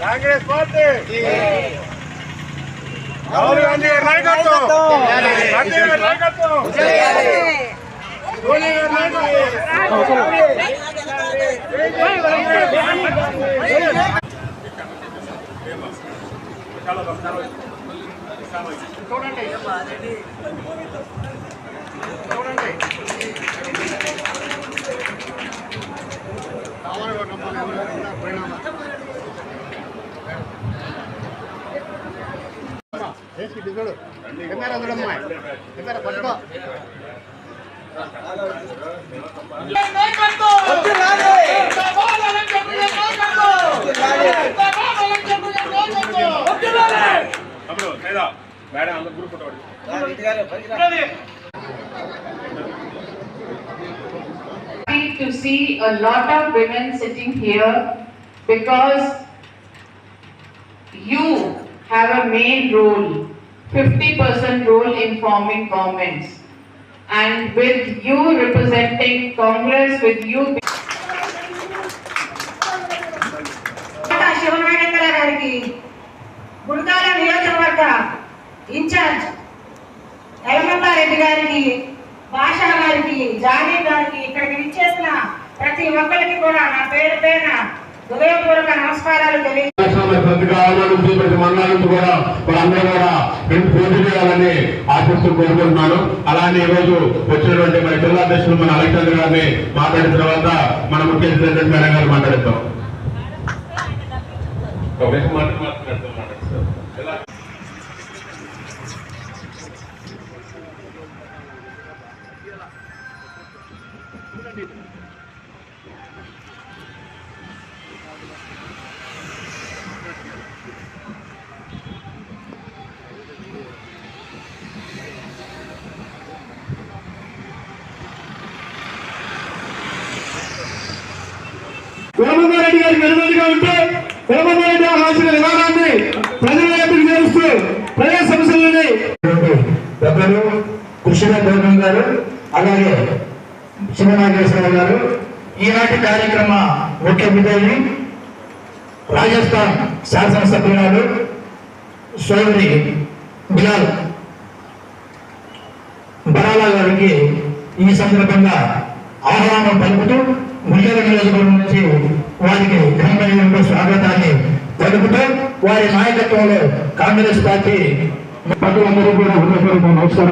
Congress party. Rahul Gandhi నాయకత్వం. నాయకత్వం. చూడండి గారి నాయకత్వం సోనియా గారి నాయకత్వం తమ్ముడు లేదా మేడం అందరు group photo happy to see a lot of women sitting here because you have a main role, 50% role in forming governments. And with you representing Congress, with you కోట గుడికాల నియోజకవర్గ ఇన్ఛార్జ్ యలమంతారెడ్డి గారికి భాషా గారికి జానీ గారికి ఇక్కడికి విచ్చేసిన ప్రతి ఒక్కరికి కూడా నా పేరు పేరున హృదయపూర్వక నమస్కారాలు తెలియ రాష్ట్రంలో ప్రతి నుంచి ప్రతి మండలం నుంచి కూడా వాళ్ళందరూ కూడా రెండు పోటీ చేయాలని ఆశిస్తూ కోరుకుంటున్నాను. అలానే ఈ రోజు వచ్చినటువంటి మన జిల్లా అధ్యక్షులు మన అలెగ్జాండర్ గారిని మాట్లాడిన తర్వాత మన ముఖ్య అతిథి గారు మాట్లాడతాం ఒక నిమిషం గారికి వెలువెలుగా ఉంటే కులమందారెడ్డి ఆలోచన విధానాన్ని ప్రజల వైపుకు చేరుస్తూ ప్రజా సమస్యలని పెద్దలు కృష్ణ గౌరవం గారు అలాగే శివనాగేశ్వర గారు. ఈనాటి కార్యక్రమ ముఖ్య విధుల్ని రాజస్థాన్ శాసనసభ్యురాలు సోదరి బిలాల్ బరాలా గారికి ఈ సందర్భంగా ఆహ్వానం పలుకుతూ ముఖ్య నియోజకవర్గం నుంచి వారికి ఘనమైన స్వాగతాన్ని తెలుపుతూ వారి నాయకత్వంలో కాంగ్రెస్ పార్టీ పట్టులందరూ కూడా హృదయపూర్వక నమస్కారం